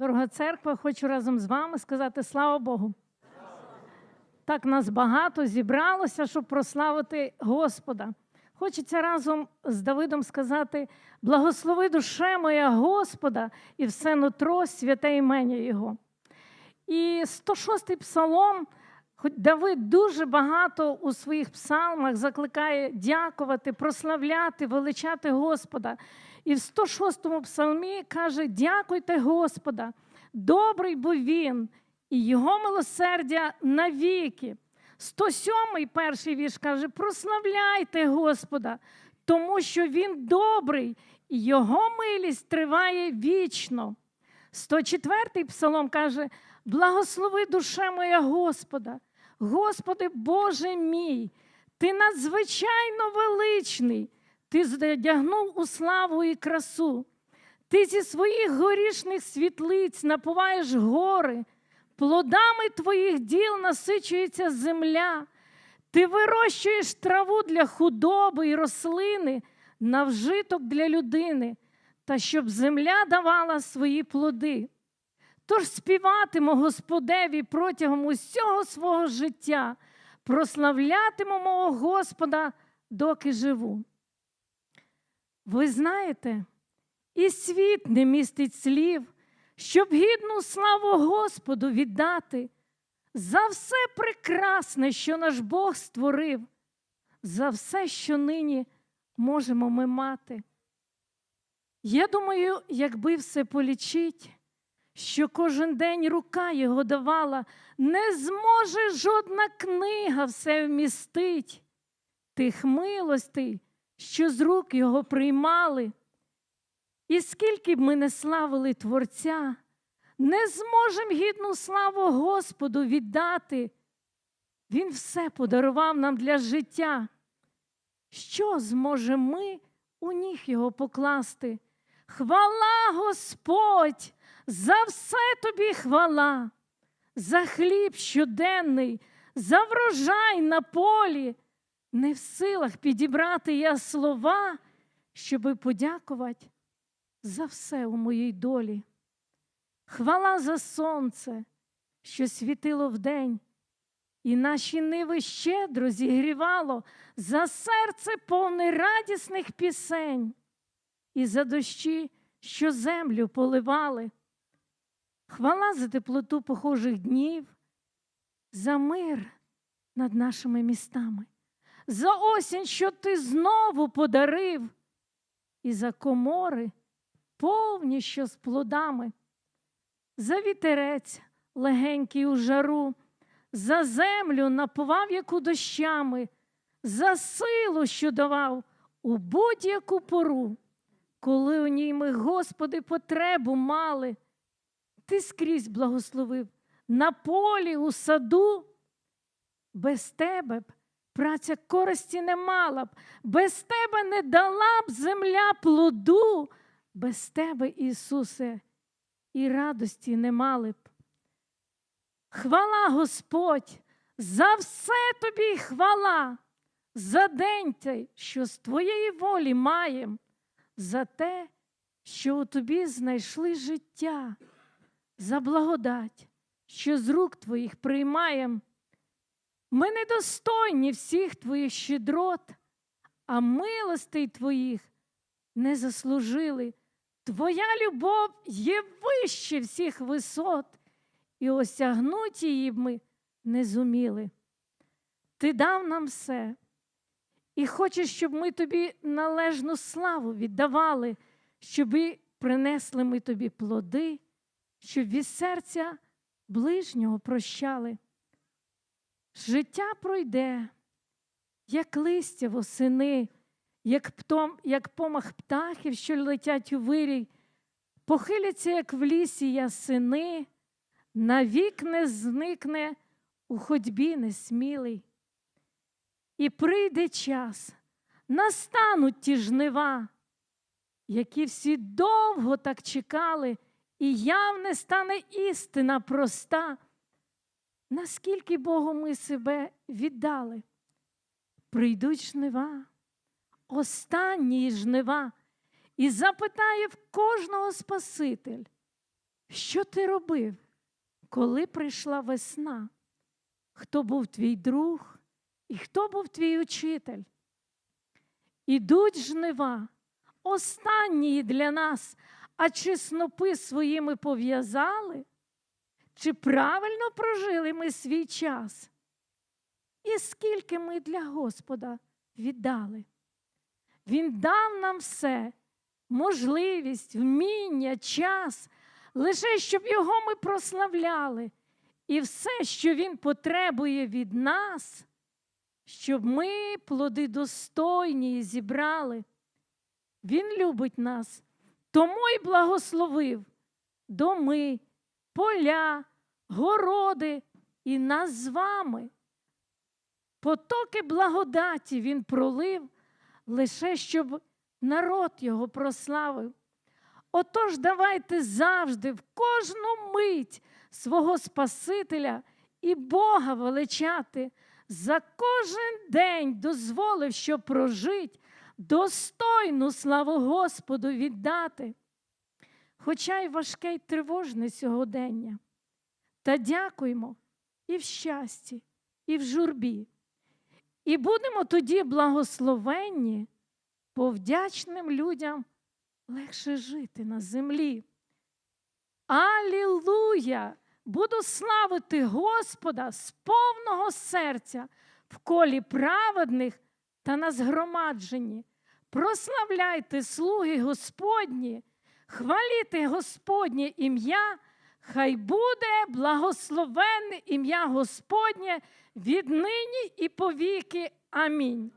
Дорога церква, хочу разом з вами сказати слава Богу. Так нас багато зібралося, щоб прославити Господа. Хочеться разом з Давидом сказати: благослови душе моя Господа і все нутро святе імення Його. І 106-й псалом, хоч Давид дуже багато у своїх псалмах закликає дякувати, прославляти, величати Господа. І в 106-му псалмі каже: Дякуйте Господа, добрий бо Він, і Його милосердя навіки. 107-й перший вірш каже: прославляйте Господа, тому що Він добрий, і Його милість триває вічно. 104-й псалом каже: Благослови душе моя Господа, Господи Боже мій, Ти надзвичайно величний, Ти задягнув у славу і красу. Ти зі своїх горішних світлиць напуваєш гори, плодами твоїх діл насичується земля. Ти вирощуєш траву для худоби і рослини на вжиток для людини, та щоб земля давала свої плоди. Тож співатиму Господеві протягом усього свого життя, прославлятиму мого Господа, доки живу. Ви знаєте, і світ не містить слів, щоб гідну славу Господу віддати за все прекрасне, що наш Бог створив, за все, що нині можемо ми мати. Я думаю, якби все полічить, що кожен день рука його давала, не зможе жодна книга все вмістить тих милостей, що з рук його приймали. І скільки б ми не славили Творця, не зможемо гідну славу Господу віддати. Він все подарував нам для життя. Що зможемо ми у ніг його покласти? Хвала Господь, за все тобі хвала, за хліб щоденний, за врожай на полі. Не в силах підібрати я слова, щоби подякувати за все у моїй долі. Хвала за сонце, що світило вдень, і наші ниви щедро зігрівало за серце повне радісних пісень, і за дощі, що землю поливали. Хвала за теплоту похожих днів, за мир над нашими містами, за осінь, що ти знову подарив, і за комори повні що з плодами, за вітерець легенький у жару, за землю напував яку дощами, за силу, що давав у будь-яку пору, коли у ній ми, Господи, потребу мали. Ти скрізь благословив на полі, у саду. Без тебе б праця користі не мала б, без тебе не дала б земля плоду, без тебе, Ісусе, і радості не мали б. Хвала Господь, за все тобі хвала, за день цей, що з твоєї волі маєм, за те, що у тобі знайшли життя за благодать, що з рук твоїх приймаєм. Ми недостойні всіх твоїх щедрот, а милостей твоїх не заслужили. Твоя любов є вище всіх висот, і осягнуть її ми не зуміли. Ти дав нам все, і хочеш, щоб ми тобі належну славу віддавали, щоб принесли ми тобі плоди щоб від серця ближнього прощали. Життя пройде, як листя восени, як птом, як помах птахів, що летять у вирій, похиляться, як в лісі ясини, навік не зникне у ходьбі несмілий. І прийде час, настануть ті жнива, які всі довго так чекали і явне стане істина проста, наскільки Богу ми себе віддали. Прийдуть жнива, останні жнива, і запитає в кожного Спаситель, що ти робив, коли прийшла весна? Хто був твій друг і хто був твій учитель? Ідуть жнива, останні для нас, а чи снопи своїми пов'язали? Чи правильно прожили ми свій час? І скільки ми для Господа віддали? Він дав нам все, можливість, вміння, час, лише щоб його ми прославляли. І все, що Він потребує від нас, щоб ми плоди достойні зібрали. Він любить нас, тому й благословив доми, поля, городи і нас з вами. Потоки благодаті Він пролив лише щоб народ його прославив. Отож, давайте завжди, в кожну мить свого Спасителя і Бога величати, за кожен день дозволив, щоб прожить, достойну славу Господу віддати. Хоча й важке й тривожне сьогодення. Та дякуємо і в щасті, і в журбі. І будемо тоді благословенні, бо вдячним людям легше жити на землі. Алілуя! Буду славити Господа з повного серця в колі праведних та на згромадженні. Прославляйте слуги Господні, хваліте Господнє ім'я, хай буде благословенне ім'я Господнє віднині і повіки. Амінь.